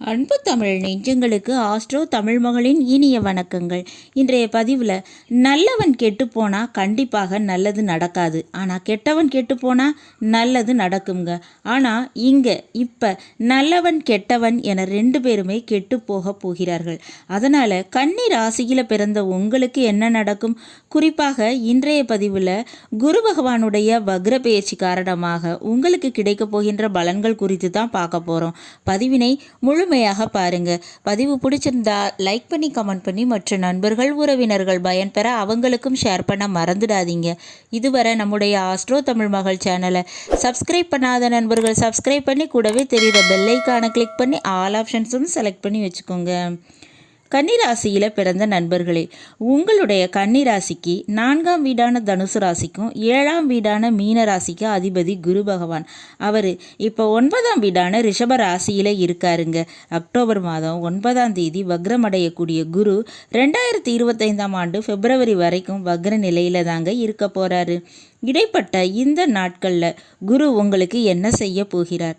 அன்பு தமிழ் நெஞ்சங்களுக்கு ஆஸ்ட்ரோ தமிழ் மகளின் இனிய வணக்கங்கள். இன்றைய பதிவில் நல்லவன் கெட்டுப்போனா கண்டிப்பாக நல்லது நடக்காது. ஆனால் கெட்டவன் கெட்டுப்போனா நல்லது நடக்குங்க ஆனால் இங்கே இப்போ நல்லவன் கெட்டவன் என ரெண்டு பேருமே கெட்டு போக போகிறார்கள். அதனால் கன்னி ராசியில் பிறந்த உங்களுக்கு என்ன நடக்கும்? குறிப்பாக இன்றைய பதிவில் குரு பகவானுடைய வக்ர பயிற்சி காரணமாக உங்களுக்கு கிடைக்கப் போகின்ற பலன்கள் குறித்து தான் பார்க்க போகிறோம் பதிவினை முழு முழுமையாக பாருங்க. பதிவு பிடிச்சிருந்தா லைக் பண்ணி கமெண்ட் பண்ணி மற்ற நண்பர்கள் உறவினர்கள் பயன்பெற அவங்களுக்கும் ஷேர் பண்ண மறந்துடாதீங்க. இதுவரை நம்முடைய ஆஸ்ட்ரோ தமிழ் மகள் சேனலை சப்ஸ்கிரைப் பண்ணாத நண்பர்கள் சப்ஸ்கிரைப் பண்ணி கூடவே தெரியுத பெல்லைக்கான கிளிக் பண்ணி ஆல் ஆப்ஷன்ஸும் செலக்ட் பண்ணி வச்சுக்கோங்க. கன்னிராசியில் பிறந்த நண்பர்களே உங்களுடைய கன்னிராசிக்கு நான்காம் வீடான தனுசு ராசிக்கும் ஏழாம் வீடான மீன ராசிக்கு அதிபதி குரு பகவான். அவர் இப்போ ஒன்பதாம் வீடான ரிஷப ராசியில் இருக்காருங்க. அக்டோபர் மாதம் ஒன்பதாம் தேதி வக்ரமடையக்கூடிய குரு ரெண்டாயிரத்தி இருபத்தைந்தாம் ஆண்டு பிப்ரவரி வரைக்கும் வக்ர நிலையில் தாங்க இருக்க போகிறாரு இடைப்பட்ட இந்த நாட்களில் குரு உங்களுக்கு என்ன செய்ய போகிறார்?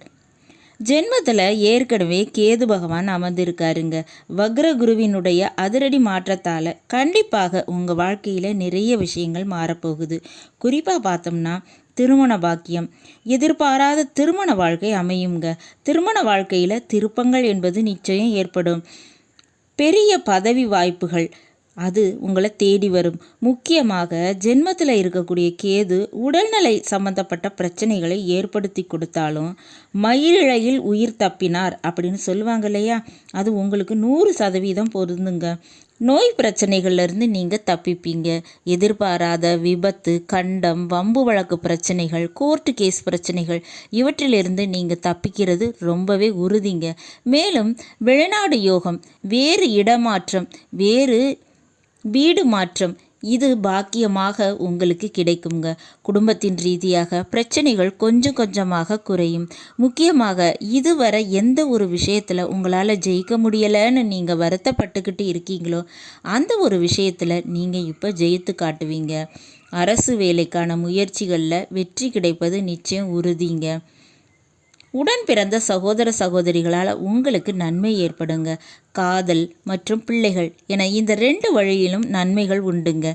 ஜென்மத்தில் ஏற்கனவே கேது பகவான் அமர்ந்திருக்காருங்க. வக்ர குருவினுடைய அதிரடி மாற்றத்தால் கண்டிப்பாக உங்கள் வாழ்க்கையில் நிறைய விஷயங்கள் மாறப்போகுது. குறிப்பாக பார்த்தோம்னா திருமண பாக்கியம். எதிர்பாராத திருமண வாழ்க்கை அமையுங்க. திருமண வாழ்க்கையில் திருப்பங்கள் என்பது நிச்சயம் ஏற்படும். பெரிய பதவி வாய்ப்புகள் அது உங்களை தேடி வரும். முக்கியமாக ஜென்மத்தில் இருக்கக்கூடிய கேது உடல்நிலை சம்பந்தப்பட்ட பிரச்சனைகளை ஏற்படுத்தி கொடுத்தாலும் மயிரிழையில் உயிர் தப்பினார் அப்படின்னு சொல்லுவாங்க இல்லையா? அது உங்களுக்கு நூறு சதவீதம் பொருந்துங்க. நோய் பிரச்சனைகள்லேருந்து நீங்கள் தப்பிப்பீங்க. எதிர்பாராத விபத்து கண்டம் வம்பு வழக்கு பிரச்சனைகள் கோர்ட்டு கேஸ் பிரச்சனைகள் இவற்றிலிருந்து நீங்கள் தப்பிக்கிறது ரொம்பவே உறுதிங்க. மேலும் வெளிநாடு யோகம் வேறு இடமாற்றம் வேறு வீடு மாற்றம். இது பாக்கியமாக உங்களுக்கு கிடைக்குங்க. குடும்பத்தின் ரீதியாக பிரச்சனைகள் கொஞ்சம் கொஞ்சமாக குறையும். முக்கியமாக இதுவரை எந்த ஒரு விஷயத்தில் உங்களால் ஜெயிக்க முடியலைன்னு நீங்கள் வருத்தப்பட்டுக்கிட்டு இருக்கீங்களோ அந்த ஒரு விஷயத்தில் நீங்கள் இப்போ ஜெயித்து காட்டுவீங்க. அரசு வேலைக்கான முயற்சிகளில் வெற்றி கிடைப்பது நிச்சயம் உறுதிங்க. உடன் பிறந்த சகோதர சகோதரிகளால் உங்களுக்கு நன்மை ஏற்படுங்க. காதல் மற்றும் பிள்ளைகள் என இந்த ரெண்டு வழியிலும் நன்மைகள் உண்டுங்க.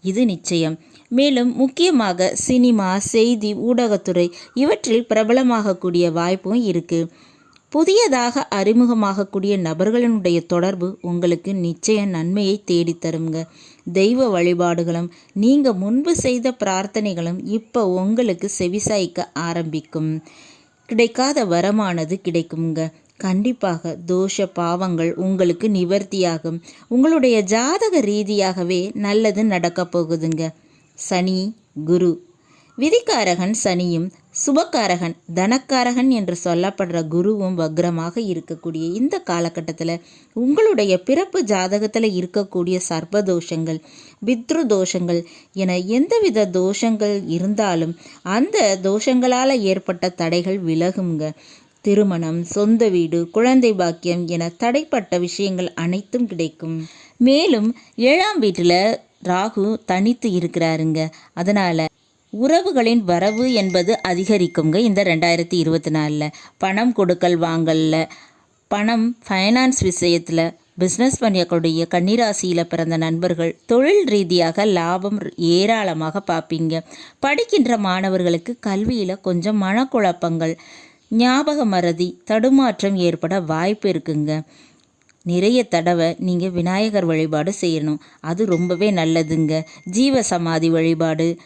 இது நிச்சயம். மேலும் முக்கியமாக சினிமா செய்தி ஊடகத்துறை இவற்றில் பிரபலமாகக்கூடிய வாய்ப்பும் இருக்குது புதியதாக அறிமுகமாகக்கூடிய நபர்களினுடைய தொடர்பு உங்களுக்கு நிச்சய நன்மையை தேடித்தருங்க தெய்வ வழிபாடுகளும் நீங்கள் முன்பு செய்த பிரார்த்தனைகளும் இப்போ உங்களுக்கு செவிசாய்க்க ஆரம்பிக்கும். கிடைக்காத வரமானது கிடைக்குங்க கண்டிப்பாக தோஷ பாவங்கள் உங்களுக்கு நிவர்த்தியாகும். உங்களுடைய ஜாதக ரீதியாகவே நல்லது நடக்க போகுதுங்க. சனி குரு. விதிக்காரகன் சனியும் சுபக்காரகன் தனக்காரகன் என்று சொல்லப்படுற குருவும் வக்ரமாக இருக்கக்கூடிய இந்த காலகட்டத்தில் உங்களுடைய பிறப்பு ஜாதகத்தில் இருக்கக்கூடிய சர்ப்பதோஷங்கள் பித்ரு தோஷங்கள் என எந்தவித தோஷங்கள் இருந்தாலும் அந்த தோஷங்களால் ஏற்பட்ட தடைகள் விலகுங்க. திருமணம் சொந்த வீடு குழந்தை பாக்கியம் என தடைப்பட்ட விஷயங்கள் அனைத்தும் கிடைக்கும். மேலும் ஏழாம் வீட்டில் ராகு தனித்து இருக்கிறாருங்க. அதனால் உறவுகளின் வரவு என்பது அதிகரிக்குங்க இந்த ரெண்டாயிரத்தி இருபத்தி நாலில். பணம் கொடுக்கல் வாங்கலில். பணம் ஃபைனான்ஸ் விஷயத்தில் பிஸ்னஸ் பண்ணக்கூடிய கன்னிராசியில் பிறந்த நண்பர்கள் தொழில் ரீதியாக லாபம் ஏராளமாக பார்ப்பீங்க படிக்கின்ற மாணவர்களுக்கு கல்வியில் கொஞ்சம் மனக்குழப்பங்கள் ஞாபக மறதி தடுமாற்றம் ஏற்பட வாய்ப்பு இருக்குங்க. நிறைய தடவை நீங்கள் விநாயகர் வழிபாடு செய்யணும். அது ரொம்பவே நல்லதுங்க. ஜீவ சமாதி வழிபாடு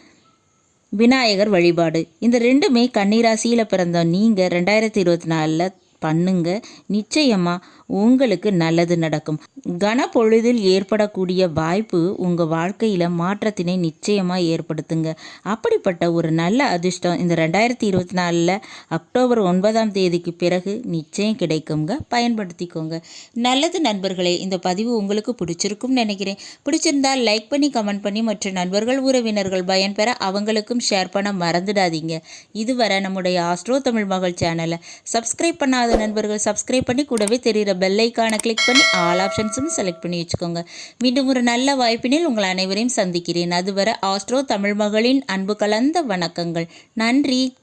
விநாயகர் வழிபாடு. இந்த ரெண்டுமே கன்னிராசியில் பிறந்த நீங்கள் ரெண்டாயிரத்தி இருபத்தி நாலில் பண்ணுங்க. நிச்சயமாக உங்களுக்கு நல்லது நடக்கும். கனப்பொழுதில் ஏற்படக்கூடிய வாய்ப்பு உங்கள் வாழ்க்கையில் மாற்றத்தினை நிச்சயமாக ஏற்படுத்துங்க. அப்படிப்பட்ட ஒரு நல்ல அதிர்ஷ்டம் இந்த ரெண்டாயிரத்தி இருபத்தி நாலில் அக்டோபர் ஒன்பதாம் தேதிக்கு பிறகு நிச்சயம் கிடைக்குங்க. பயன்படுத்திக்கோங்க. நல்லது நண்பர்களே இந்த பதிவு உங்களுக்கு பிடிச்சிருக்கும்னு நினைக்கிறேன். பிடிச்சிருந்தால் லைக் பண்ணி கமெண்ட் பண்ணி மற்ற நண்பர்கள் உறவினர்கள் பயன்பெற அவங்களுக்கும் ஷேர் பண்ண மறந்துடாதீங்க. இதுவரை நம்முடைய ஆஸ்ட்ரோ தமிழ் மகள் சேனலை சப்ஸ்கிரைப் பண்ணாத நண்பர்கள் சப்ஸ்கிரைப் பண்ணி கூடவே தெரிகிற பெல்லைக்கான கிளிக் பண்ணி ஆல் ஆப்ஷன்ஸும் செலக்ட் பண்ணி வச்சுக்கோங்க. மீண்டும் ஒரு நல்ல வாய்ப்பினில் உங்கள் அனைவரையும் சந்திக்கிறேன். அதுவரை ஆஸ்ட்ரோ தமிழ் மகளின் அன்பு கலந்த வணக்கங்கள். நன்றி.